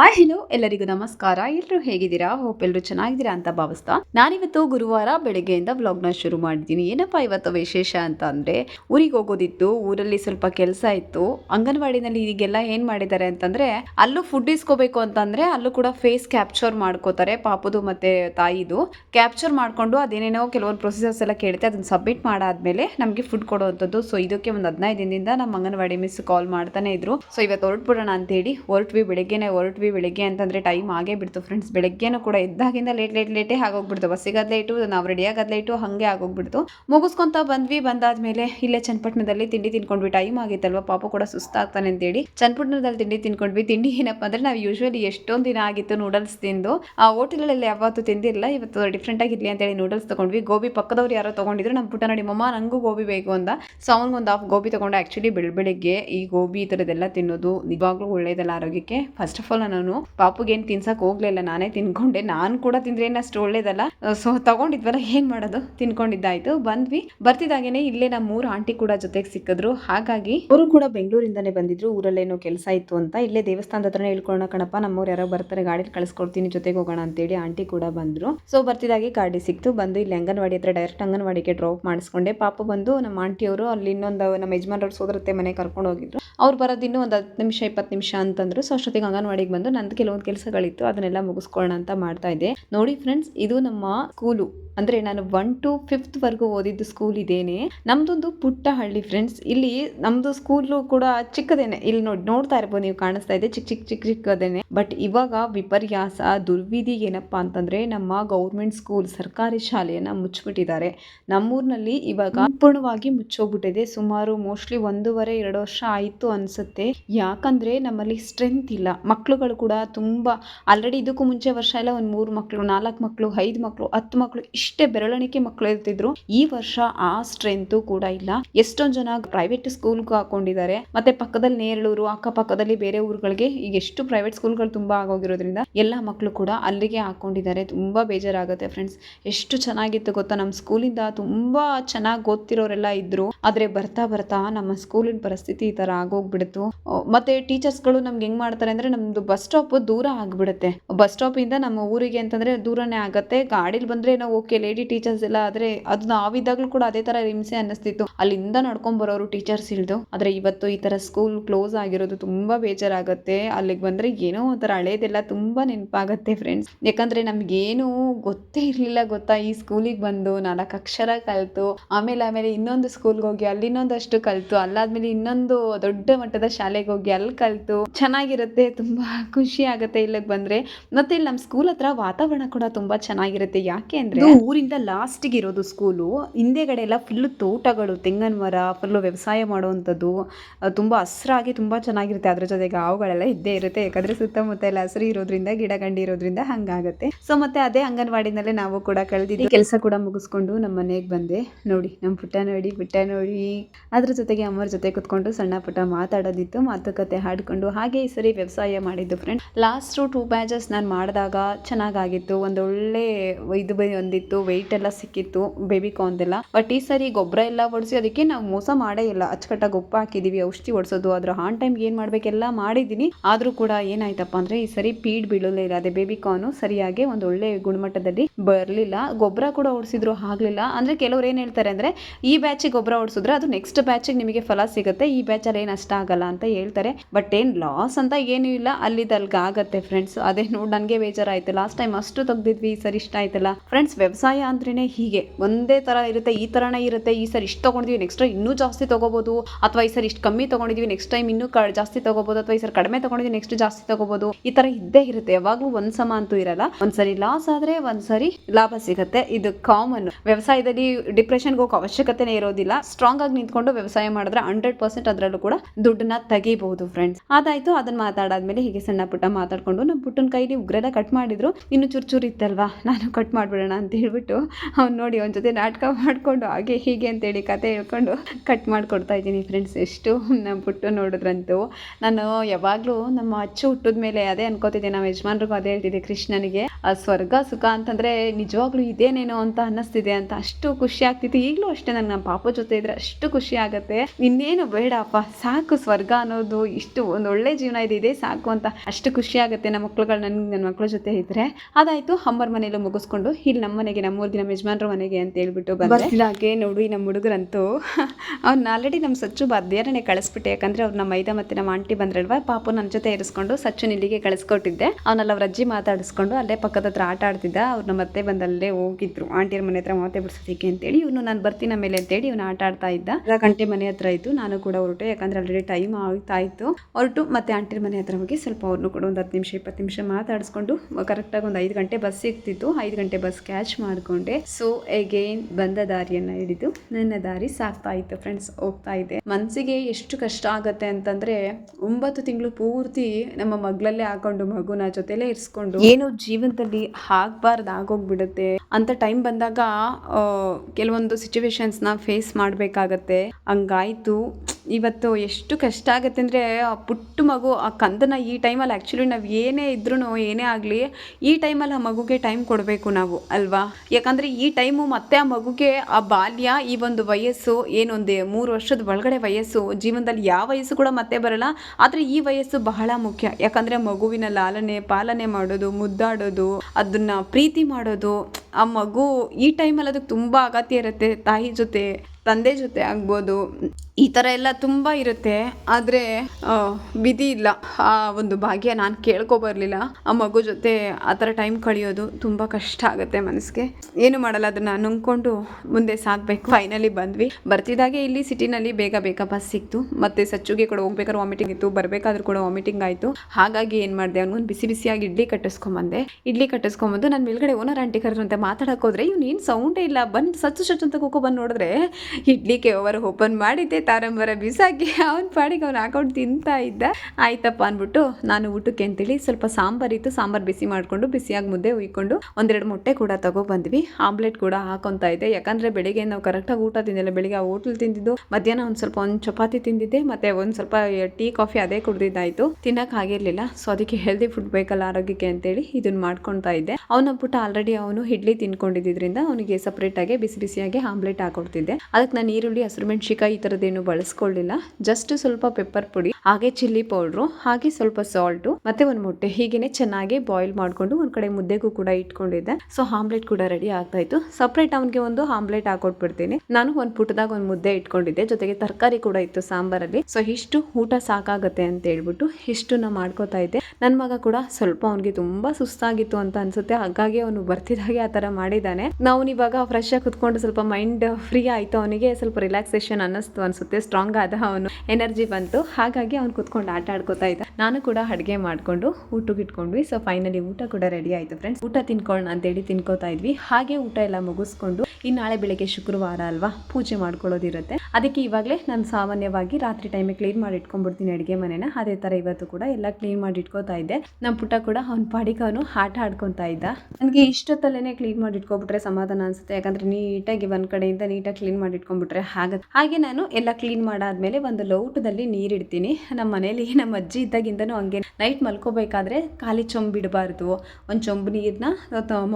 Hi hello ಎಲ್ಲರಿಗೂ ನಮಸ್ಕಾರ. ಎಲ್ಲರೂ ಹೇಗಿದ್ದೀರಾ? ಹೋಪ್ ಎಲ್ಲರೂ ಚೆನ್ನಾಗಿದ್ದೀರಾ ಅಂತ ಭಾವಿಸ್ತಾ. ನಾನಿವತ್ತು ಗುರುವಾರ ಬೆಳಗ್ಗೆಯಿಂದ ವ್ಲಾಗ್ನ ಶುರು ಮಾಡಿದ್ದೀನಿ. ಏನಪ್ಪಾ ಇವತ್ತು ವಿಶೇಷ ಅಂತ ಅಂದರೆ, ಊರಿಗೆ ಹೋಗೋದಿತ್ತು, ಊರಲ್ಲಿ ಸ್ವಲ್ಪ ಕೆಲಸ ಇತ್ತು. ಅಂಗನವಾಡಿನಲ್ಲಿ ಈಗೆಲ್ಲ ಏನು ಮಾಡಿದ್ದಾರೆ ಅಂತಂದರೆ, ಅಲ್ಲೂ ಫುಡ್ ಇಸ್ಕೋಬೇಕು ಅಂತಂದರೆ, ಅಲ್ಲೂ ಕೂಡ ಫೇಸ್ ಕ್ಯಾಪ್ಚರ್ ಮಾಡ್ಕೋತಾರೆ ಪಾಪದು ಮತ್ತು ತಾಯಿದು. ಕ್ಯಾಪ್ಚರ್ ಮಾಡಿಕೊಂಡು ಅದೇನೇನೋ ಕೆಲವೊಂದು ಪ್ರೊಸೀಜರ್ಸ್ ಎಲ್ಲ ಕೇಳುತ್ತೆ ಅದನ್ನ ಸಬ್ಮಿಟ್ ಮಾಡಾದ್ಮೇಲೆ ನಮಗೆ ಫುಡ್ ಕೊಡುವಂಥದ್ದು. ಸೊ ಇದಕ್ಕೆ ಒಂದು ಹದಿನೈದು ದಿನದಿಂದ ನಮ್ಮ ಅಂಗನವಾಡಿ ಮಿಸ್ ಕಾಲ್ ಮಾಡ್ತಾನೆ ಇದ್ರು. ಸೊ ಇವತ್ತು ಹೊರ್ಟ್ಬಿಡೋಣ ಅಂತ ಹೇಳಿ ಹೊರಟ್ವಿ, ಬೆಳಗ್ಗೆನೆ ಹೊರಟ್ವಿ. ಬೆಳಗ್ಗೆ ಅಂತಂದ್ರೆ ಟೈಮ್ ಆಗೇ ಬಿಡ್ತು ಫ್ರೆಂಡ್ಸ್ ಬೆಳಗ್ಗೆನೂ ಕೂಡ ಇದ್ದಾಗಿಂದ ಲೇಟ್ ಲೇಟ್ ಲೇಟೇ ಆಗೋಗ್ಬಿಡ್ತು. ಬಸ್ಸಿಗಾದ ಲೇಟು ನಾವು ರೆಡಿ ಆಗೋದು ಲೇಟು ಹಾಗೆ ಆಗೋಗ್ಬಿಡ್ತು. ಮುಗಿಸ್ಕೊಂತ ಬಂದ್ವಿ. ಬಂದಾದ್ಮೇಲೆ ಇಲ್ಲೇ ಚನ್ನಪಟ್ಟಣದಲ್ಲಿ ತಿಂಡಿ ತಿನ್ಕೊಂಡ್ವಿ. ಟೈಮ್ ಆಗಿತ್ತಲ್ವಾ? ಪಾಪ ಕೂಡ ಸುಸ್ತಾಗ್ತಾನೆ ಅಂತೇಳಿ ಚನ್ನಪಟ್ಟಣದಲ್ಲಿ ತಿಂಡಿ ತಿನ್ಕೊಂಡ್ವಿ. ತಿಂಡಿ ಏನಪ್ಪ ಅಂದ್ರೆ ನಾವು ಯೂಶ್ವಲಿ ಎಷ್ಟೊಂದು ದಿನ ಆಗಿತ್ತು ನೂಡಲ್ಸ್ ತಿಂದು. ಆ ಹೋಟೆಲಲ್ಲಿ ಯಾವತ್ತು ತಿಂದಿಲ್ಲ. ಇವತ್ತು ಡಿಫ್ರೆಂಟ್ ಆಗಿರ್ಲಿ ಅಂತೇಳಿ ನೂಡಲ್ಸ್ ತಗೊಂಡ್ವಿ. ಗೋಬಿ ಪಕ್ಕದವ್ರು ಯಾರೋ ತಗೊಂಡಿದ್ರು. ನಮ್ಮ ಪುಟ್ಟ ನೋಡಿ, ಮಮ್ಮ, ನಂಗೂ ಗೋಬಿ ಬೇಕು ಅಂತ ಸೊ ಅವ್ನಿಗೊಂದು ಹಾಫ್ ಗೋಬಿ ತಗೊಂಡು. ಆ್ಯಕ್ಚುಲಿ ಬೆಳ್, ಬೆಳಿಗ್ಗೆ ಈ ಗೋಬಿ ಈ ಥರದ್ದೆಲ್ಲ ತಿನ್ನೋದು ನಿಜವಾಗ್ಲೂ ಒಳ್ಳೇದಲ್ಲ ಆರೋಗ್ಯಕ್ಕೆ. ಫಸ್ಟ್ ಆಫ್ ಆಲ್ ನಾನು ಪಾಪುಗೇನು ತಿನ್ಸಕ್ಕೆ ಹೋಗ್ಲಿಲ್ಲ, ನಾನೇ ತಿನ್ಕೊಂಡೆ. ನಾನು ಕೂಡ ತಿಂದ್ರೆ ಅಷ್ಟು ಒಳ್ಳೇದಲ್ಲ? ಸೊ ತಗೊಂಡಿದ್ವಲ್ಲ, ಏನು ಮಾಡೋದು? ತಿನ್ಕೊಂಡಿದ್ದಾಯ್ತು, ಬಂದ್ವಿ. ಬರ್ತಿದ್ದಾಗೇನೆ ಇಲ್ಲೇ ನಮ್ಮ ಮೂರು ಆಂಟಿ ಕೂಡ ಜೊತೆಗೆ ಸಿಕ್ಕಿದ್ರು. ಹಾಗಾಗಿ ಅವರು ಕೂಡ ಬೆಂಗಳೂರಿಂದನೇ ಬಂದಿದ್ರು, ಊರಲ್ಲೇನೋ ಕೆಲಸ ಇತ್ತು ಅಂತ. ಇಲ್ಲೇ ದೇವಸ್ಥಾನದ ಹತ್ರ ಹೇಳ್ಕೊಳ್ಳೋಣ ಕಣಪ್ಪ, ನಮ್ಮವ್ರು ಯಾರೋ ಬರ್ತಾರೆ ಗಾಡಿ ಕಳಿಸ್ಕೊಡ್ತೀನಿ, ಜೊತೆಗೆ ಹೋಗೋಣ ಅಂತೇಳಿ ಆಂಟಿ ಕೂಡ ಬಂದ್ರು. ಸೊ ಬರ್ತಿದ್ದಾಗೆ ಗಾಡಿ ಸಿಕ್ತು, ಬಂದು ಇಲ್ಲಿ ಅಂಗನವಾಡಿ ಹತ್ರ ಡೈರೆಕ್ಟ್ ಅಂಗನವಾಡಿಗೆ ಡ್ರಾಪ್ ಮಾಡಿಸ್ಕೊಂಡೆ. ಪಾಪ ಬಂದು ನಮ್ಮ ಆಂಟಿಯವರು ಅಲ್ಲಿ ಇನ್ನೊಂದು ನಮ್ಮ ಯಜಮಾನ್ರವ್ರ ಸೋದರತ್ತೆ ಮನೆ ಕರ್ಕೊಂಡು ಹೋಗಿದ್ರು. ಅವ್ರು ಬರೋದಿನ್ನೂ ಒಂದು ಹತ್ತು ನಿಮಿಷ, ಇಪ್ಪತ್ತು ನಿಮಿಷ ಅಂತಂದ್ರು. ಸೊ ಅಷ್ಟೊತ್ತಿಗೆ ಅಂಗನವಾಡಿಗೆ ನಂದು ಕೆಲವೊಂದು ಕೆಲಸಗಳಿತ್ತು ಅದನ್ನೆಲ್ಲ ಮುಗಿಸ್ಕೊಳ್ಳೋಣ ಅಂತ ಮಾಡ್ತಾ ಇದ್ದೆ. ನೋಡಿ ಫ್ರೆಂಡ್ಸ್ ಇದು ನಮ್ಮ ಸ್ಕೂಲು ಅಂದ್ರೆ ನಾನು ಒನ್ ಟು ಫಿಫ್ತ್ ವರೆಗೂ ಓದಿದ್ದು ಸ್ಕೂಲ್ ಇದೇನೆ. ನಮ್ದೊಂದು ಪುಟ್ಟ ಹಳ್ಳಿ ಫ್ರೆಂಡ್ಸ್ ಇಲ್ಲಿ ನಮ್ದು ಸ್ಕೂಲು ಕೂಡ ಚಿಕ್ಕದೇನೆ. ಇಲ್ಲಿ ನೋಡಿ, ನೋಡ್ತಾ ಇರ್ಬೋದು, ನೀವು ಕಾಣಿಸ್ತಾ ಇದೆ ಚಿಕ್ಕ ಚಿಕ್ಕ ಚಿಕ್ಕ ಚಿಕ್ಕದೇನೆ. ಬಟ್ ಇವಾಗ ವಿಪರ್ಯಾಸ, ದುರ್ವಿಧಿ ಏನಪ್ಪಾ ಅಂತಂದ್ರೆ ನಮ್ಮ ಗೌರ್ಮೆಂಟ್ ಸ್ಕೂಲ್ ಸರ್ಕಾರಿ ಶಾಲೆಯನ್ನ ಮುಚ್ಚಿಬಿಟ್ಟಿದ್ದಾರೆ ನಮ್ಮೂರಿನಲ್ಲಿ ಇವಾಗ ಸಂಪೂರ್ಣವಾಗಿ ಮುಚ್ಚೋಗ್ಬಿಟ್ಟಿದೆ. ಸುಮಾರು ಮೋಸ್ಟ್ಲಿ ಒಂದೂವರೆ, ಎರಡು ವರ್ಷ ಆಯಿತು ಅನ್ಸುತ್ತೆ. ಯಾಕಂದ್ರೆ ನಮ್ಮಲ್ಲಿ ಸ್ಟ್ರೆಂತ್ ಇಲ್ಲ. ಮಕ್ಕಳುಗಳು ಕೂಡ ತುಂಬಾ ಆಲ್ರೆಡಿ ಇದಕ್ಕೂ ಮುಂಚೆ ವರ್ಷ ಎಲ್ಲ ಒಂದು ಮೂರು ಮಕ್ಕಳು ನಾಲ್ಕು ಮಕ್ಕಳು ಐದು ಮಕ್ಕಳು ಹತ್ತು ಮಕ್ಕಳು ಇಷ್ಟೇ ಬೆರಳಿಕೆ ಮಕ್ಕಳು ಇರ್ತಿದ್ರು, ಈ ವರ್ಷ ಆ ಸ್ಟ್ರೆಂತ್ ಕೂಡ ಇಲ್ಲ. ಎಷ್ಟೊಂದ್ ಜನ ಪ್ರೈವೇಟ್ ಸ್ಕೂಲ್ಗೂ ಹಾಕೊಂಡಿದ್ದಾರೆ. ಮತ್ತೆ ಪಕ್ಕದಲ್ಲಿ ನೇರಳೂರು, ಅಕ್ಕಪಕ್ಕದಲ್ಲಿ ಬೇರೆ ಊರುಗಳಿಗೆ ಈಗ ಎಷ್ಟು ಪ್ರೈವೇಟ್ ಸ್ಕೂಲ್ಗಳು ತುಂಬಾ ಆಗೋಗಿರೋದ್ರಿಂದ ಎಲ್ಲ ಮಕ್ಕಳು ಕೂಡ ಅಲ್ಲಿಗೆ ಹಾಕೊಂಡಿದ್ದಾರೆ. ತುಂಬಾ ಬೇಜಾರಾಗುತ್ತೆ ಫ್ರೆಂಡ್ಸ್ ಎಷ್ಟು ಚೆನ್ನಾಗಿತ್ತು ಗೊತ್ತಾ? ನಮ್ಮ ಸ್ಕೂಲಿಂದ ತುಂಬಾ ಚೆನ್ನಾಗಿ ಓದ್ತಿರೋರೆಲ್ಲ ಇದ್ರು. ಆದ್ರೆ ಬರ್ತಾ ಬರ್ತಾ ನಮ್ಮ ಸ್ಕೂಲಿನ ಪರಿಸ್ಥಿತಿ ಈ ತರ ಆಗೋಗ್ಬಿಡ್ತು. ಮತ್ತೆ ಟೀಚರ್ಸ್ಗಳು ನಮ್ಗೆ ಹೆಂಗ್ ಮಾಡ್ತಾರೆ ಅಂದ್ರೆ ನಮ್ದು ಬಸ್ ಸ್ಟಾಪ್ ದೂರ ಆಗ್ಬಿಡುತ್ತೆ. ಬಸ್ ಸ್ಟಾಪ್ ಇಂದ ನಮ್ಮ ಊರಿಗೆ ಅಂತಂದ್ರೆ ದೂರನೇ ಆಗತ್ತೆ. ಗಾಡಿಲಿ ಬಂದ್ರೆ ನಾವು ಓಕೆ ಲೇಡಿ ಟೀಚರ್ಸ್ ಎಲ್ಲ ಆದ್ರೆ ಅದು ನಾವಿದ್ದಾಗ್ಲೂ ಕೂಡ ಅದೇ ತರ ಹಿಂಸೆ ಅನ್ನಿಸ್ತಿತ್ತು. ಅಲ್ಲಿಂದ ನಡ್ಕೊಂಡ್ ಬರೋರು ಟೀಚರ್ಸ್ ಇಳಿದು ಆದ್ರೆ ಇವತ್ತು ಈ ತರ ಸ್ಕೂಲ್ ಕ್ಲೋಸ್ ಆಗಿರೋದು ತುಂಬಾ ಬೇಜಾರಾಗತ್ತೆ. ಅಲ್ಲಿಗೆ ಬಂದ್ರೆ ಏನೋ ಒಂಥರ ಹಳೇದೆಲ್ಲ ತುಂಬಾ ನೆನಪಾಗುತ್ತೆ ಫ್ರೆಂಡ್ಸ್ ಯಾಕಂದ್ರೆ ನಮ್ಗೇನು ಗೊತ್ತೇ ಇರಲಿಲ್ಲ ಗೊತ್ತಾ ಈ ಸ್ಕೂಲಿಗೆ ಬಂದು. ನಾಲ್ಕು ಅಕ್ಷರ ಕಲಿತು. ಆಮೇಲೆ ಆಮೇಲೆ ಇನ್ನೊಂದು ಸ್ಕೂಲ್ಗೆ ಹೋಗಿ, ಅಲ್ಲಿ ಇನ್ನೊಂದಷ್ಟು ಕಲಿತು. ಅಲ್ಲಾದ್ಮೇಲೆ ಇನ್ನೊಂದು ದೊಡ್ಡ ಮಟ್ಟದ ಶಾಲೆಗೆ ಹೋಗಿ ಅಲ್ಲಿ ಕಲಿತು. ಚೆನ್ನಾಗಿರುತ್ತೆ, ತುಂಬಾ ಖುಷಿ ಆಗುತ್ತೆ ಇಲ್ಲಿಗೆ ಬಂದ್ರೆ. ಮತ್ತೆ ಇಲ್ಲಿ ನಮ್ಮ ಸ್ಕೂಲ್ ಹತ್ರ ವಾತಾವರಣ ಕೂಡ ತುಂಬಾ ಚೆನ್ನಾಗಿರುತ್ತೆ. ಯಾಕೆ ಅಂದ್ರೆ ಊರಿಂದ ಲಾಸ್ಟಿಗೆ ಇರೋದು ಸ್ಕೂಲು ಹಿಂದೆಗಡೆ ಎಲ್ಲ ಫುಲ್ಲು ತೋಟಗಳು ತೆಂಗಿನ ಮರ ಫುಲ್ಲು ವ್ಯವಸಾಯ ಮಾಡುವಂಥದ್ದು. ತುಂಬ ಹಸ್ರಾಗಿ ತುಂಬಾ ಚೆನ್ನಾಗಿರುತ್ತೆ. ಅದ್ರ ಜೊತೆಗೆ ಹಾವುಗಳೆಲ್ಲ ಇದ್ದೇ ಇರುತ್ತೆ. ಯಾಕಂದರೆ ಸುತ್ತಮುತ್ತ ಎಲ್ಲ ಹಸಿರು ಇರೋದ್ರಿಂದ ಗಿಡ ಗಂಡಿ ಇರೋದ್ರಿಂದ ಹಂಗಾಗುತ್ತೆ. ಸೊ ಮತ್ತೆ ಅದೇ ಅಂಗನವಾಡಿನಲ್ಲೇ ನಾವು ಕೂಡ ಕಳೆದಿದ್ದೆ ಕೆಲಸ ಕೂಡ ಮುಗಿಸ್ಕೊಂಡು ನಮ್ಮ ಮನೆಗೆ ಬಂದೆ. ನೋಡಿ ನಮ್ಮ ಪುಟ್ಟ ನೋಡಿ ಪುಟ್ಟ ನೋಡಿ. ಅದ್ರ ಜೊತೆಗೆ ಅಮ್ಮರ ಜೊತೆ ಕುತ್ಕೊಂಡು ಸಣ್ಣ ಪುಟ್ಟ ಮಾತಾಡೋದಿತ್ತು. ಮಾತುಕತೆ ಹಾಡ್ಕೊಂಡು ಹಾಗೆ ಈ ಸರಿ ವ್ಯವಸಾಯ ಮಾಡಿದ್ದು ಫ್ರೆಂಡ್ ಲಾಸ್ಟು ಟೂ ಬ್ಯಾಚಸ್ ನಾನು ಮಾಡಿದಾಗ ಚೆನ್ನಾಗಾಗಿತ್ತು. ಒಂದೊಳ್ಳೆ ಇದು ಬಂದಿತ್ತು ವೆಯ್ಟ್ ಎಲ್ಲ ಸಿಕ್ಕಿತ್ತು ಬೇಬಿ ಕಾರ್ನ್ದೆಲ್ಲ ಬಟ್ ಈ ಸರಿ ಗೊಬ್ಬರ ಎಲ್ಲ ಒಡಿಸಿ ಅದಕ್ಕೆ ನಾವು ಮೋಸ ಮಾಡೇ ಇಲ್ಲ. ಅಚ್ಚುಕಟ್ಟಾಗಿ ಉಪ್ಪು ಹಾಕಿದೀವಿ, ಔಷಧಿ ಹೊಡ್ಸೋದು ಅದ್ರ ಆನ್ ಟೈಮ್ ಏನು ಮಾಡ್ಬೇಕೆಲ್ಲ ಮಾಡಿದ್ದೀನಿ. ಆದ್ರೂ ಕೂಡ ಏನಾಯ್ತಪ್ಪ ಅಂದ್ರೆ ಈ ಸರಿ ಪೀಡ್ ಬೀಳಲೇ ಇಲ್ಲ. ಅದೇ ಬೇಬಿ ಸರಿಯಾಗಿ ಒಂದು ಒಳ್ಳೆ ಗುಣಮಟ್ಟದಲ್ಲಿ ಬರಲಿಲ್ಲ. ಗೊಬ್ಬರ ಕೂಡ ಹೊಡ್ಸಿದ್ರು ಆಗ್ಲಿಲ್ಲ. ಅಂದ್ರೆ ಕೆಲವ್ರು ಏನು ಹೇಳ್ತಾರೆ ಅಂದ್ರೆ, ಈ ಬ್ಯಾಚಿಗೆ ಗೊಬ್ಬರ ಹೊಡ್ಸಿದ್ರೆ ಅದು ನೆಕ್ಸ್ಟ್ ಬ್ಯಾಚಿಗೆ ನಿಮಗೆ ಫಲ ಸಿಗುತ್ತೆ. ಈ ಬ್ಯಾಚಲ್ಲಿ ಏನು ಅಷ್ಟ ಆಗಲ್ಲ ಅಂತ ಹೇಳ್ತಾರೆ. ಬಟ್ ಏನು ಲಾಸ್ ಅಂತ ಏನೂ ಇಲ್ಲ. ಅಲ್ಲಿದಲ್ಗೆ ಆಗತ್ತೆ ಫ್ರೆಂಡ್ಸ್ ಅದೇ ನೋಡಿ, ನನಗೆ ಬೇಜಾರಾಯಿತು. ಲಾಸ್ಟ್ ಟೈಮ್ ಅಷ್ಟು ತೆಗ್ದಿದ್ವಿ, ಈ ಸರಿ ಇಷ್ಟ ಆಯ್ತಲ್ಲ. ಫ್ರೆಂಡ್ಸ್ ವ್ಯವಸಾಯ ಅಂದ್ರೇ ಹೀಗೆ. ಒಂದೇ ತರ ಇರುತ್ತೆ, ಈ ತರನೇ ಇರುತ್ತೆ. ಈ ಸರಿ ಇಷ್ಟು ತಗೊಂಡಿದ್ವಿ ನೆಕ್ಸ್ಟ್ ಇನ್ನೂ ಜಾಸ್ತಿ ತಗೋಬಹುದು ಅಥವಾ ಈ ಸರಿ ಇಷ್ಟು ಕಮ್ಮಿ ತಗೊಂಡಿದ್ವಿ ನೆಕ್ಸ್ಟ್ ಟೈಮ್ ಇನ್ನೂ ಕ, ಜಾಸ್ತಿ ತಗೋಬಹುದು ಅಥವಾ ಈ ಸರಿ ಕಡಿಮೆ ತಗೊಂಡಿದ್ವಿ ನೆಕ್ಸ್ಟ್ ಜಾಸ್ತಿ ತಗೋಬಹುದು ಈ ತರ ಇದ್ದೇ ಇರುತ್ತೆ. ಯಾವಾಗಲೂ ಒಂದ್ ಸಮ ಅಂತೂ ಇರಲ್ಲ. ಒಂದ್ಸರಿ ಲಾಸ್ ಆದ್ರೆ ಒಂದ್ಸರಿ ಲಾಭ ಸಿಗುತ್ತೆ. ಇದು ಕಾಮನ್ ವ್ಯವಸಾಯದಲ್ಲಿ ಡಿಪ್ರೆಷನ್ಗೆ ಹೋಗೋ ಅವಶ್ಯಕತೆನೇ ಇರೋದಿಲ್ಲ. ಸ್ಟ್ರಾಂಗ್ ಆಗಿ ನಿಂತ್ಕೊಂಡು ವ್ಯವಸಾಯ ಮಾಡಿದ್ರೆ ಹಂಡ್ರೆಡ್ ಪರ್ಸೆಂಟ್ ಅದರಲ್ಲೂ ಕೂಡ ದುಡ್ಡನ್ನ ತೆಗಿಬಹುದು ಫ್ರೆಂಡ್ಸ್ ಅದಾಯ್ತು. ಅದನ್ನ ಮಾತಾಡಾದ್ಮೇಲೆ ಹೀಗೆ ಸಣ್ಣ ಪುಟ್ಟ ಮಾತಾಡ್ಕೊಂಡು ನಮ್ಮ ಪುಟ್ಟನ ಕೈಲಿ ಉಗ್ರೆಲ್ಲ ಕಟ್ ಮಾಡಿದ್ರು. ಇನ್ನು ಚೂರು ಚೂರು ಇತ್ತಲ್ವಾ? ನಾನು ಕಟ್ ಮಾಡ್ಬಿಡೋಣ ಅಂತ ಹೇಳಿ. ಹೇಳ್ಬಿಟ್ಟು ಅವ್ನು ನೋಡಿ ಅವನ ಜೊತೆ ನಾಟಕ ಮಾಡಿಕೊಂಡು ಹಾಗೆ ಹೀಗೆ ಅಂತೇಳಿ ಕತೆ ಹೇಳ್ಕೊಂಡು ಕಟ್ ಮಾಡಿಕೊಡ್ತಾ ಇದ್ದೀನಿ ಫ್ರೆಂಡ್ಸ್ ಎಷ್ಟು ನಮ್ಮ ಪುಟ್ಟು ನೋಡಿದ್ರಂತೂ. ನಾನು ಯಾವಾಗಲೂ ನಮ್ಮ ಅಚ್ಚು ಹುಟ್ಟಿದ ಮೇಲೆ ಅದೇ ಅನ್ಕೋತಿದ್ದೆ. ನಮ್ಮ ಯಜಮಾನ್ರಿಗೂ ಅದೇ ಹೇಳ್ತಿದ್ದೆ ಕೃಷ್ಣನಿಗೆ, ಆ ಸ್ವರ್ಗ, ಸುಖ ಅಂತಂದರೆ ನಿಜವಾಗ್ಲೂ ಇದೇನೇನೋ ಅಂತ ಅನ್ನಿಸ್ತಿದೆ ಅಂತ ಅಷ್ಟು ಖುಷಿ ಆಗ್ತಿತ್ತು. ಈಗಲೂ ಅಷ್ಟೇ ನಂಗೆ ನಮ್ಮ ಪಾಪ ಜೊತೆ ಇದ್ರೆ ಅಷ್ಟು ಖುಷಿ ಆಗುತ್ತೆ. ಇನ್ನೇನು ಬೇಡಪ್ಪ, ಸಾಕು ಸ್ವರ್ಗ ಅನ್ನೋದು ಇಷ್ಟು ಒಂದು ಒಳ್ಳೆ ಜೀವನ ಇದೆ, ಇದೇ ಸಾಕು ಅಂತ ಅಷ್ಟು ಖುಷಿ ಆಗುತ್ತೆ. ನಮ್ಮ ಮಕ್ಳುಗಳು ನನ್ಗೆ ನನ್ನ ಮಕ್ಕಳ ಜೊತೆ ಇದ್ರೆ. ಅದಾಯ್ತು. ಅಮ್ಮರ ಮನೇಲೂ ಮುಗಿಸ್ಕೊಂಡು ಇಲ್ಲಿ ನಮ್ಮ ಮನೆಗೆ ನಮ್ಮೂರಿಗೆ ನಮ್ಮ ಯಜಮಾನ್ರ ಮನೆಗೆ ಅಂತ ಹೇಳ್ಬಿಟ್ಟು ಬರ್ತಿದಾಗೆ ನೋಡಿ ನಮ್ಮ ಹುಡುಗರಂತೂ. ಅವ್ನ ಆಲ್ರೆಡಿ ನಮ್ಮ ಸಚ್ಚು ಮಧ್ಯಾಹ್ನನೇ ಕಳಿಸ್ಬಿಟ್ಟೆ, ಯಾಕಂದ್ರೆ ಅವ್ರು ನಮ್ಮ ಮೈದ ಮತ್ತೆ ನಮ್ಮ ಆಂಟಿ ಬಂದ್ರಲ್ವಾ, ಪಾಪು ನನ್ನ ಜೊತೆ ಇರಿಸ್ಕೊಂಡು ಸಚ್ಚು ಇಲ್ಲಿಗೆ ಕಳಿಸ್ಕೊಟ್ಟಿದ್ದೆ. ಅವನಲ್ಲಿ ಅವ್ರ ಅಜ್ಜಿ ಮಾತಾಡಿಸ್ಕೊಂಡು ಅಲ್ಲೇ ಪಕ್ಕದ ಹತ್ರ ಆಟ ಆಡ್ತಿದ್ದ ಅವ್ರು ಮತ್ತೆ ಬಂದಲ್ಲೇ ಹೋಗಿದ್ರು. ಆಂಟಿಯರ ಮನೆ ಹತ್ರ ಮಾತೆ ಬಿಡಿಸೋದಕ್ಕೆ ಅಂತೇಳಿ ಇವನು ನಾನು ಬರ್ತೀನಿ ಮೇಲೆ ಅಂತೇಳಿ ಇವನು ಆಟ ಆಡ್ತಾ ಇದ್ದ. ಗಂಟೆ ಮನೆ ಹತ್ರ ಇತ್ತು ನಾನು ಕೂಡ ಹೊರಟು, ಯಾಕಂದ್ರೆ ಆಲ್ರೆಡಿ ಟೈಮ್ ಆಗ್ತಾ ಇತ್ತು. ಹೊರಟು ಮತ್ತೆ ಆಂಟಿರ ಮನೆ ಹತ್ರ ಹೋಗಿ ಸ್ವಲ್ಪ ಅವ್ರನ್ನೂ ಕೂಡ ಒಂದು ಹತ್ತು ನಿಮಿಷ, ಇಪ್ಪತ್ತು ನಿಮಿಷ ಮಾತಾಡಿಸ್ಕೊಂಡು ಕರೆಕ್ಟಾಗಿ ಒಂದು ಐದು ಗಂಟೆ ಬಸ್ ಸಿಗ್ತಿತ್ತು. ಐದು ಗಂಟೆ ಬಸ್ ಕ್ಯಾಚ್ ಮಾಡಿಕೊಂಡೆ. ಸೊ ಎಗೇನ್ ಬಂದ ದಾರಿಯನ್ನು ಹಿಡಿದು ನನ್ನ ದಾರಿ ಸಾಕ್ತಾ ಇತ್ತು ಫ್ರೆಂಡ್ಸ್ ಹೋಗ್ತಾ ಇದೆ. ಮನಸ್ಸಿಗೆ ಎಷ್ಟು ಕಷ್ಟ ಆಗತ್ತೆ ಅಂತಂದ್ರೆ, ಒಂಬತ್ತು ತಿಂಗಳು ಪೂರ್ತಿ ನಮ್ಮ ಮಗ್ಳಲ್ಲೇ ಹಾಕೊಂಡು ಮಗುನ ಜೊತೆಲೇ ಇರಿಸ್ಕೊಂಡು ಏನು ಜೀವನದಲ್ಲಿ ಆಗ್ಬಾರ್ದು, ಆಗೋಗ್ಬಿಡುತ್ತೆ. ಅಂತ ಟೈಮ್ ಬಂದಾಗ ಕೆಲವೊಂದು ಸಿಚುವೇಶನ್ಸ್ನ ಫೇಸ್ ಮಾಡಬೇಕಾಗತ್ತೆ. ಹಂಗಾಯ್ತು. ಇವತ್ತು ಎಷ್ಟು ಕಷ್ಟ ಆಗುತ್ತೆ ಅಂದರೆ ಆ ಪುಟ್ಟ ಮಗು, ಆ ಕಂದನ ಈ ಟೈಮಲ್ಲಿ ಆ್ಯಕ್ಚುಲಿ ನಾವು ಏನೇ ಇದ್ರೂ ಏನೇ ಆಗಲಿ, ಈ ಟೈಮಲ್ಲಿ ಆ ಮಗುಗೆ ಟೈಮ್ ಕೊಡಬೇಕು ನಾವು, ಅಲ್ವಾ? ಯಾಕಂದರೆ ಈ ಟೈಮು ಮತ್ತೆ ಆ ಮಗುಗೆ ಆ ಬಾಲ್ಯ, ಈ ಒಂದು ವಯಸ್ಸು, ಏನೊಂದು ಮೂರು ವರ್ಷದ ಒಳಗಡೆ ವಯಸ್ಸು, ಜೀವನದಲ್ಲಿ ಯಾವ ವಯಸ್ಸು ಕೂಡ ಮತ್ತೆ ಬರಲ್ಲ, ಆದರೆ ಈ ವಯಸ್ಸು ಬಹಳ ಮುಖ್ಯ. ಯಾಕಂದರೆ ಮಗುವಿನ ಲಾಲನೆ, ಪಾಲನೆ ಮಾಡೋದು, ಮುದ್ದಾಡೋದು, ಅದನ್ನು ಪ್ರೀತಿ ಮಾಡೋದು ಆ ಮಗು ಈ ಟೈಮಲ್ಲಿ ಅದಕ್ಕೆ ತುಂಬ ಅಗತ್ಯ ಇರುತ್ತೆ. ತಾಯಿ ಜೊತೆ, ತಂದೆ ಜೊತೆ ಆಗ್ಬೋದು. ಈ ಥರ ಎಲ್ಲ ತುಂಬ ಇರುತ್ತೆ. ಆದರೆ ವಿಧಿ ಇಲ್ಲ. ಆ ಒಂದು ಭಾಗ್ಯ ನಾನು ಕೇಳ್ಕೊಬರ್ಲಿಲ್ಲ ಆ ಮಗು ಜೊತೆ ಆ ಥರ ಟೈಮ್ ಕಳೆಯೋದು ತುಂಬ ಕಷ್ಟ ಆಗುತ್ತೆ ಮನಸ್ಸಿಗೆ. ಏನು ಮಾಡಲ್ಲ, ಅದನ್ನು ನುಂಗ್ಕೊಂಡು ಮುಂದೆ ಸಾಗಬೇಕು ಫೈನಲಿ ಬಂದ್ವಿ. ಬರ್ತಿದ್ದಾಗೆ ಇಲ್ಲಿ ಸಿಟಿನಲ್ಲಿ ಬೇಗ ಬೇಗ ಬಸ್ ಸಿಕ್ತು. ಮತ್ತು ಸಚ್ಚುಗೆ ಕೂಡ ಹೋಗ್ಬೇಕಾದ್ರೆ ವಾಮಿಟಿಂಗ್ ಇತ್ತು. ಬರಬೇಕಾದ್ರೂ ಕೂಡ ವಾಮಿಟಿಂಗ್ ಆಯಿತು. ಹಾಗಾಗಿ ಏನು ಮಾಡಿದೆ? ಅವ್ನಿಗೊಂದು ಬಿಸಿ ಬಿಸಿಯಾಗಿ ಇಡ್ಲಿ ಕಟ್ಟಿಸ್ಕೊಂಬಂದೆ. ಇಡ್ಲಿ ಕಟ್ಟಿಸ್ಕೊಂಬಂದು ನಾನು ಮೇಲ್ಗಡೆ ಓನರ್ ಆಂಟಿ ಕರೆದ್ರಂತೆ ಮಾತಾಡಕ್ಕೆ ಹೋದ್ರೆ ಏನು ಸೌಂಡೇ ಇಲ್ಲ. ಬಂದು ಸಚ್ಚು ಸಚ್ಚು ಅಂತ ಕೂಕೊ ಬಂದು ನೋಡಿದ್ರೆ ಇಡ್ಲಿಕ್ಕೆ ಓವರ್ ಓಪನ್ ಮಾಡಿದ್ದೆ ತಾರಂಬರ ಬಿಸಾಕಿ. ಅವ್ನ ಪಾಡಿಗೆ ಅವ್ನು ಹಾಕೊಂಡು ತಿಂತಾ ಇದ್ದ. ಆಯ್ತಪ್ಪ ಅಂದ್ಬಿಟ್ಟು ನಾನು ಊಟಕ್ಕೆ ಅಂತೇಳಿ ಸ್ವಲ್ಪ ಸಾಂಬಾರ್ ಇತ್ತು. ಸಾಂಬಾರು ಬಿಸಿ ಮಾಡಿಕೊಂಡು, ಬಿಸಿಯಾಗಿ ಮುದ್ದೆ ಉಯ್ಕೊಂಡು ಒಂದೆರಡು ಮೊಟ್ಟೆ ಕೂಡ ತಗೊಬಂದ್ವಿ ಆಮ್ಲೆಟ್ ಕೂಡ ಹಾಕೊಂತ ಇದ್ದೆ. ಯಾಕಂದ್ರೆ ಬೆಳಿಗ್ಗೆ ನಾವು ಕರೆಕ್ಟಾಗಿ ಊಟ ತಿಂದಿಲ್ಲ. ಬೆಳಿಗ್ಗೆ ಆ ಹೋಟ್ಲ್ ತಿಂದಿದ್ದು, ಮಧ್ಯಾಹ್ನ ಒಂದು ಸ್ವಲ್ಪ ಒಂದು ಚಪಾತಿ ತಿಂದಿದ್ದೆ. ಮತ್ತೆ ಒಂದು ಸ್ವಲ್ಪ ಟೀ, ಕಾಫಿ ಅದೇ ಕುಡ್ದಿದ್ದಾಯ್ತು. ತಿನ್ನಕ್ ಆಗಿರ್ಲಿಲ್ಲ. ಸೊ, ಅದಕ್ಕೆ ಹೆಲ್ದಿ ಫುಡ್ ಬೇಕಲ್ಲ, ಆರೋಗ್ಯಕ್ಕೆ ಅಂತೇಳಿ ಇದನ್ನ ಮಾಡ್ಕೊತಾ ಇದ್ದೆ. ಅವನ ಪುಟ್ಟ ಆಲ್ರೆಡಿ ಅವನು ಇಡ್ಲಿ ತಿನ್ಕೊಂಡಿದ್ದರಿಂದ ಅವನಿಗೆ ಸಪ್ರೇಟಾಗಿ ಬಿಸಿ ಬಿಸಿಯಾಗಿ ಆಮ್ಲೆಟ್ ಹಾಕೊಡ್ತಿದ್ದೆ. ಅದಕ್ಕೆ ನಾನು ಈರುಳ್ಳಿ, ಹಸಿರು ಮೆಣಸಿಕಾಯಿ ಈ ಥರದ್ದೇನು ಬಳಸ್ಕೊಳ್ಳಿಲ್ಲ ಜಸ್ಟ್ ಸ್ವಲ್ಪ ಪೆಪ್ಪರ್ ಪುಡಿ, ಹಾಗೆ ಚಿಲ್ಲಿ ಪೌಡ್ರು ಹಾಗೆ ಸ್ವಲ್ಪ ಸಾಲ್ಟು ಮತ್ತೆ ಒಂದು ಮೊಟ್ಟೆ. ಹೀಗೇನೆ ಚೆನ್ನಾಗಿ ಬಾಯ್ಲ್ ಮಾಡಿಕೊಂಡು ಒಂದು ಕಡೆ ಮುದ್ದೆಗೂ ಕೂಡ ಇಟ್ಕೊಂಡಿದ್ದೆ. ಸೊ ಆಮ್ಲೆಟ್ ಕೂಡ ರೆಡಿ ಆಗ್ತಾ ಇತ್ತು. ಸಪ್ರೇಟ್ ಅವನಿಗೆ ಒಂದು ಆಮ್ಲೆಟ್ ಹಾಕೊಟ್ಬಿಡ್ತೀನಿ. ನಾನು ಒಂದು ಪುಟದಾಗ ಒಂದು ಮುದ್ದೆ ಇಟ್ಕೊಂಡಿದ್ದೆ. ಜೊತೆಗೆ ತರಕಾರಿ ಕೂಡ ಇತ್ತು ಸಾಂಬಾರಲ್ಲಿ. ಸೊ ಇಷ್ಟು ಊಟ ಸಾಕಾಗುತ್ತೆ ಅಂತ ಹೇಳ್ಬಿಟ್ಟು ಇಷ್ಟು ನಾ ಮಾಡ್ಕೋತಾ ಇದ್ದೆ. ನನ್ನ ಮಗ ಕೂಡ ಸ್ವಲ್ಪ ಅವನಿಗೆ ತುಂಬಾ ಸುಸ್ತಾಗಿತ್ತು ಅಂತ ಅನ್ಸುತ್ತೆ. ಹಾಗಾಗಿ ಅವನು ಬರ್ತಿದ್ದಾಗೆ ಆ ಮಾಡಿದ್ದಾನೆ. ನಾವು ಇವಾಗ ಫ್ರೆಶ್ ಆಗಿ ಕುತ್ಕೊಂಡು ಸ್ವಲ್ಪ ಮೈಂಡ್ ಫ್ರೀ ಆಯ್ತು ಅವನಿಗೆ, ಸ್ವಲ್ಪ ರಿಲ್ಯಾಕ್ಸೇಷನ್ ಅನ್ನಿಸ್ತು ಅನ್ಸುತ್ತೆ ಸ್ಟ್ರಾಂಗ್ ಆದ ಅವನು. ಎನರ್ಜಿ ಬಂತು. ಹಾಗಾಗಿ ಅವ್ನು ಕುತ್ಕೊಂಡು ಆಟ ಆಡ್ಕೋತಾ ಇದ್ದ. ನಾನು ಕೂಡ ಅಡುಗೆ ಮಾಡಿಕೊಂಡು ಊಟಕ್ಕೆ ಇಟ್ಕೊಂಡ್ವಿ ಸೊ ಫೈನಲಿ ಊಟ ಕೂಡ ರೆಡಿ ಆಯ್ತು ಫ್ರೆಂಡ್ಸ್ ಊಟ ತಿನ್ಕೊಳ್ಳೋಣ ಅಂತೇಳಿ ತಿನ್ಕೋತಾ ಇದ್ವಿ. ಹಾಗೆ ಊಟ ಎಲ್ಲ ಮುಗಿಸ್ಕೊಂಡು ಇನ್ನು ನಾಳೆ ಬೆಳಗ್ಗೆ ಶುಕ್ರವಾರ ಅಲ್ವಾ? ಪೂಜೆ ಮಾಡ್ಕೊಳ್ಳೋದಿರುತ್ತೆ. ಅದಕ್ಕೆ ಇವಾಗಲೇ ನಾನು ಸಾಮಾನ್ಯವಾಗಿ ರಾತ್ರಿ ಟೈಮಿಗೆ ಕ್ಲೀನ್ ಮಾಡಿ ಇಟ್ಕೊಂಡ್ಬಿಡ್ತೀನಿ ಅಡುಗೆ ಮನೆನ. ಅದೇ ಥರ ಇವತ್ತು ಕೂಡ ಎಲ್ಲ ಕ್ಲೀನ್ ಮಾಡಿ ಇಟ್ಕೋತಾ ಇದ್ದೆ. ನಮ್ಮ ಪುಟ್ಟ ಕೂಡ ಅವ್ನ ಪಾಡಿಗೆ ಅವನು ಆಟ ಆಡ್ಕೊತಾ ಇದ್ದ. ನನಗೆ ಇಷ್ಟೊತ್ತಲ್ಲೇ ಕ್ಲೀನ್ ಮಾಡಿ ಇಟ್ಕೊಬಿಟ್ರೆ ಸಮಾಧಾನ ಅನಿಸುತ್ತೆ. ಯಾಕಂದ್ರೆ ನೀಟಾಗಿ ಒಂದು ಕಡೆಯಿಂದ ನೀಟಾಗಿ ಕ್ಲೀನ್ ಮಾಡಿ ಇಟ್ಕೊಂಡ್ಬಿಟ್ರೆ ಹಾಗೆ ಹಾಗೆ ನಾನು ಎಲ್ಲ ಕ್ಲೀನ್ ಮಾಡಾದ್ಮೇಲೆ ಒಂದು ಲೌಟದಲ್ಲಿ ನೀರಿಡ್ತೀನಿ ನಮ್ಮ ಮನೇಲಿ ನಮ್ಮ ಅಜ್ಜಿ ಇದ್ದಾಗಿಂದನೂ ಹಂಗೆ. ನೈಟ್ ಮಲ್ಕೋಬೇಕಾದ್ರೆ ಖಾಲಿ ಚೊಂಬು ಇಡಬಾರ್ದು. ಒಂದು ಚೊಂಬು ನೀರನ್ನ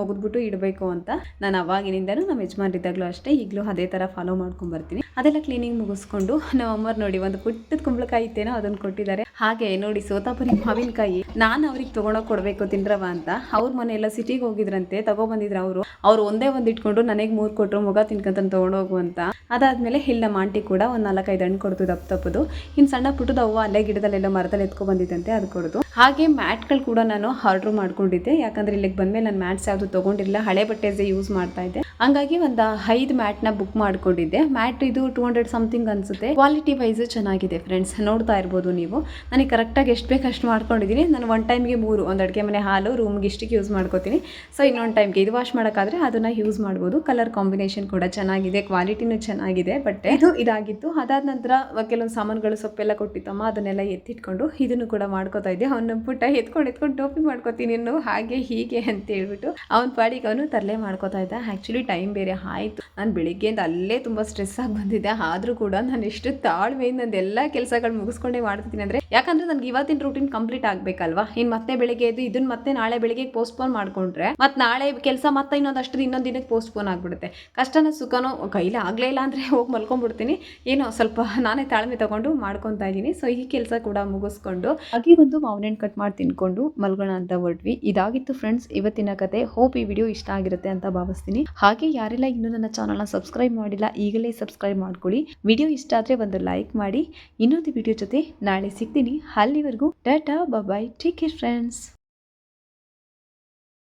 ಮಗದ್ಬಿಟ್ಟು ಇಡಬೇಕು ಅಂತ. ನಾನು ಅವಾಗಿನಿಂದನೂ ನಮ್ಮ ಯಜಮಾನ್ರಿದ್ದಾಗಲೂ ಅಷ್ಟೇ, ಈಗಲೂ ಅದೇ ಥರ ಫಾಲೋ ಮಾಡ್ಕೊಂಡು ಬರ್ತೀನಿ. ಅದೆಲ್ಲ ಕ್ಲೀನಿಂಗ್ ಮುಗಿಸ್ಕೊಂಡು ನಮ್ಮ ಅಮ್ಮರ್ ನೋಡಿ ಒಂದು ಪುಟ್ಟದ ಕುಂಬಳಕಾಯಿ ಇತ್ತೇನೋ ಅದನ್ನು ಕೊಟ್ಟಿದ್ದಾರೆ. ಹಾಗೆ ನೋಡಿ ಸೋತಾಪುರಿ ಮಾವಿನಕಾಯಿ. ನಾನು ಅವ್ರಿಗೆ ತೊಗೊಂಡೋಗಿ ಕೊಡಬೇಕು ತಿಂದ್ರವ ಅಂತ. ಅವ್ರ ಮನೆಯೆಲ್ಲ ಸಿಟಿಗೆ ಹೋಗಿದ್ರಂತೆ, ತಗೊಬಂದಿದ್ರು ಅವರು. ಅವ್ರು ಒಂದೇ ಒಂದು ಇಟ್ಕೊಂಡು ನನಗೆ ಮೂರು ಕೊಟ್ಟರು ಮುಗ ತಿನ್ಕೊಂತ ತೊಗೊಂಡೋಗು ಅಂತ. ಅದಾದಮೇಲೆ ಇಲ್ಲಿ ನಮ್ಮ ಆಂಟಿ ಕೂಡ ಒಂದು ನಾಲ್ಕೈದು ಹಣ್ಣು ಕೊಡ್ತು ದಪ್ಪ ತಪ್ಪದು. ಇನ್ನು ಸಣ್ಣ ಪುಟ್ಟದ ಅವ್ವ ಅಲ್ಲೇ ಗಿಡದಲ್ಲೆಲ್ಲ ಮರದಲ್ಲಿ ಎತ್ಕೊ ಬಂದಿದ್ದಂತೆ, ಅದು ಕೊಡೋದು. ಹಾಗೆ ಮ್ಯಾಟ್ಗಳು ಕೂಡ ನಾನು ಆರ್ಡ್ರ್ ಮಾಡ್ಕೊಂಡಿದ್ದೆ. ಯಾಕಂದ್ರೆ ಇಲ್ಲಿಗೆ ಬಂದಮೇಲೆ ನಾನು ಮ್ಯಾಟ್ಸ್ ಯಾವುದು ತೊಗೊಂಡಿಲ್ಲ ಹಳೆ ಬಟ್ಟೆಸೇ ಯೂಸ್ ಮಾಡ್ತಾ ಇದ್ದೆ. ಹಂಗಾಗಿ ಒಂದು ಐದು ಮ್ಯಾಟ್ನ ಬುಕ್ ಮಾಡ್ಕೊಂಡಿದ್ದೆ. ಮ್ಯಾಟ್ ಇದು ಟೂ ಹಂಡ್ರೆಡ್ ಸಮಥಿಂಗ್ ಅನ್ಸುತ್ತೆ. ಕ್ವಾಲಿಟಿ ವೈಸ್ ಚೆನ್ನಾಗಿದೆ ಫ್ರೆಂಡ್ಸ್ ನೋಡ್ತಾ ಇರ್ಬೋದು ನೀವು. ನನಗೆ ಕರೆಕ್ಟಾಗಿ ಎಷ್ಟು ಬೇಕು ಅಷ್ಟು ಮಾಡ್ಕೊಂಡಿದ್ದೀನಿ ನಾನು ಒನ್ ಟೈಮ್ಗೆ ಮೂರು, ಒಂದು ಅಡುಗೆ ಮನೆ ಹಾಲು ರೂಮ್ಗೆ ಇಷ್ಟಕ್ಕೆ ಯೂಸ್ ಮಾಡ್ಕೋತೀನಿ. ಸೊ ಇನ್ನೊಂದು ಟೈಮ್ಗೆ ಇದು ವಾಶ್ ಮಾಡೋಕ್ಕಾದ್ರೆ ಅದನ್ನು ಯೂಸ್ ಮಾಡ್ಬೋದು. ಕಲರ್ ಕಾಂಬಿನೇಷನ್ ಕೂಡ ಚೆನ್ನಾಗಿದೆ ಕ್ವಾಲಿಟಿನೂ ಚೆನ್ನಾಗಿದೆ ಬಟ್ ಇದು ಇದಾಗಿತ್ತು. ಅದಾದ ನಂತರ ಕೆಲವೊಂದು ಸಾಮಾನುಗಳು ಸೊಪ್ಪೆಲ್ಲ ಕೊಟ್ಟಿತ್ತಮ್ಮ, ಅದನ್ನೆಲ್ಲ ಎತ್ತಿಟ್ಕೊಂಡು ಇದನ್ನು ಕೂಡ ಮಾಡ್ಕೋತಾ ಇದ್ದೆ. ಅವನ ಪುಟ್ಟ ಎತ್ಕೊಂಡು ಎತ್ಕೊಂಡು ಟೋಪಿ ಮಾಡ್ಕೋತೀನಿ ಹಾಗೆ ಹೀಗೆ ಅಂತ ಹೇಳ್ಬಿಟ್ಟು ಅವ್ನ ಪಾಡಿಗೆ ಅವನು ತರಲೆ ಮಾಡ್ಕೋತಾ ಇದ್ದ. ಆ್ಯಕ್ಚುಲಿ ಟೈಮ್ ಬೇರೆ. ಆಯಿತು. ನಾನು ಬೆಳಿಗ್ಗೆಯಿಂದ ಅಲ್ಲೇ ತುಂಬ ಸ್ಟ್ರೆಸ್ ಆಗಿ ಬಂದಿದ್ದೆ. ಆದರೂ ಕೂಡ ನಾನು ಎಷ್ಟು ತಾಳ್ಮೆಯಿಂದ ಎಲ್ಲ ಕೆಲಸಗಳು ಮುಗಿಸ್ಕೊಂಡೆ ಮಾಡ್ತೀನಿ ಅಂದರೆ ಯಾಕಂದ್ರೆ ನನಗೆ ಇವತ್ತಿನ ರೂಟೀನ್ ಕಂಪ್ಲೀಟ್ ಆಗಬೇಕಲ್ವಾ? ಇನ್ನು ಮತ್ತೆ ಬೆಳಿಗ್ಗೆ ಎದ್ದು ಇದನ್ನ ಮತ್ತೆ ನಾಳೆ ಬೆಳಿಗ್ಗೆ ಪೋಸ್ಟ್ಪೋನ್ ಮಾಡ್ಕೊಂಡ್ರೆ ಮತ್ತೆ ನಾಳೆ ಕೆಲಸ ಮತ್ತೆ ಇನ್ನೊಂದಷ್ಟು ಇನ್ನೊಂದು ದಿನಕ್ಕೆ ಪೋಸ್ಟ್ಪೋನ್ ಆಗಿಬಿಡುತ್ತೆ. ಕಷ್ಟನ ಸುಖನೋ ಕೈಲಿ ಆಗಲೇ ಇಲ್ಲ ಅಂದರೆ ಹೋಗಿ ಮಲ್ಕೊಂಡ್ಬಿಡ್ತೀನಿ. ಏನೋ ಸ್ವಲ್ಪ ನಾನೇ ತಾಳ್ಮೆ ತಗೊಂಡು ಮಾಡ್ಕೊತಾ ಇದ್ದೀನಿ ಸೊ ಈ ಕೆಲಸ ಕೂಡ ಮುಗಿಸ್ಕೊಂಡು ಹಾಗೆ ಒಂದು ಮಾವಿನ ಕಟ್ ಮಾಡಿ ತಿನ್ಕೊಂಡು ಮಲ್ಗೋಣ ಅಂತ ಹೊರಟ್ವಿ. ಇದಾಗಿತ್ತು ಫ್ರೆಂಡ್ಸ್ ಇವತ್ತಿನ ಕತೆ. ಹೋಪ್ ಈ ವಿಡಿಯೋ ಇಷ್ಟ ಆಗಿರುತ್ತೆ ಅಂತ ಭಾವಿಸ್ತೀನಿ. ಹಾಗೆ ಇನ್ನೂ ನನ್ನ ಚಾನಲ್ನ ಸಬ್ಸ್ಕ್ರೈಬ್ ಮಾಡಿಲ್ಲ, ಈಗಲೇ ಸಬ್ಸ್ಕ್ರೈಬ್ ಮಾಡ್ಕೊಳ್ಳಿ. ವಿಡಿಯೋ ಇಷ್ಟ ಆದರೆ ಒಂದು ಲೈಕ್ ಮಾಡಿ. ಇನ್ನೊಂದು ವಿಡಿಯೋ ಜೊತೆ ನಾಳೆ ಸಿಗ್ತೀನಿ. ಅಲ್ಲಿವರೆಗೂ tata bye take care friends.